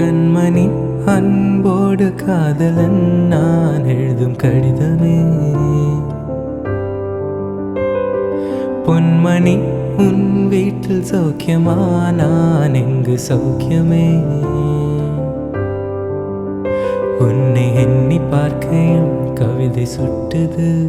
கண்மணி அன்போடு காதலன் நான் எழுதும் கடிதமே. பொன்மணி உன் வீட்டில் சௌக்கியமா? நான் எங்கு சௌக்கியமே? உன்னை எண்ணி பார்க்கையும் கவிதை சுட்டுது.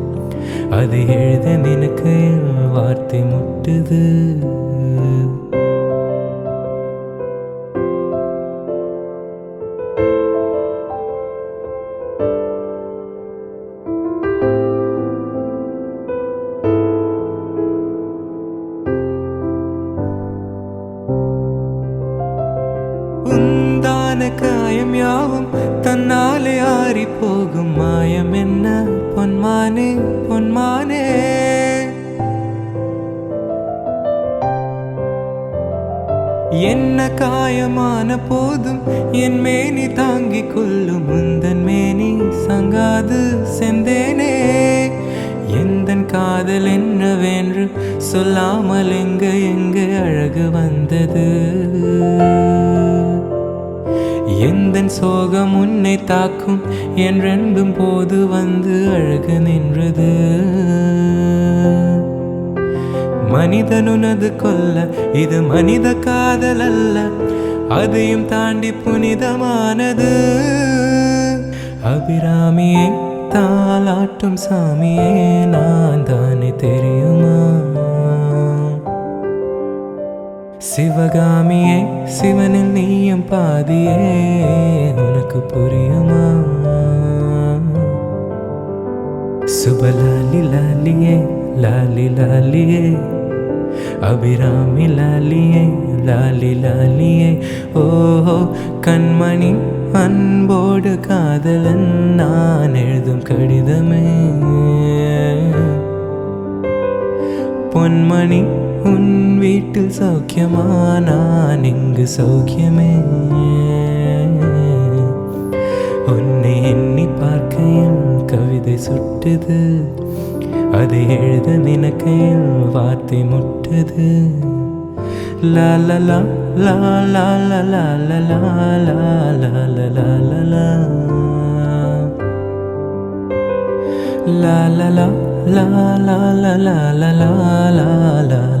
அது எழுத நினைக்கையில் வார்த்தை முட்டுது. காயம் யாவும் தன்னாலே ஆறி போகும் மாயம் என்ன? பொன்மானே பொன்மானே. என்ன காயமான போதும் என் மேனி தாங்கிக் கொள்ளும் முந்தன் மேனி சங்காது செந்தேனே. எந்தன் காதல் என்னவென்று சொல்லாமல் எங்க எங்க அழகு வந்தது? எந்த சோகம் உன்னை தாக்கும் என்றெண்டும் போது வந்து அழகு நின்றது. மனிதனுனது கொல்ல இது மனித காதல் அல்ல அதையும் தாண்டி புனிதமானது. அபிராமியை தாளாட்டும் சாமியே நான் தானே தெரியுமா? சிவகாமியே சிவனில் நீயும் பாதியே உனக்கு புரியுமா? சுபலாலி லாலியே லாலி லாலியே அபிராமி லாலியே லாலி லாலியே ஓஹோ கண்மணி அன்போடு காதலன் நான் எழுதும் கடிதமே. பொன்மணி ഉൻ വീട്ടിൽ സൗഖ്യമാനാനെങ്ക് സൗഖ്യമേ உன்னை எண்ணி பார்க்க என் கவிதை சுட்டுது அது எழுத நினைக்க என் வார்த்தை முட்டுது லாலலா லாலா லாலா லாலா லாலலா லாலா லாலா லாலா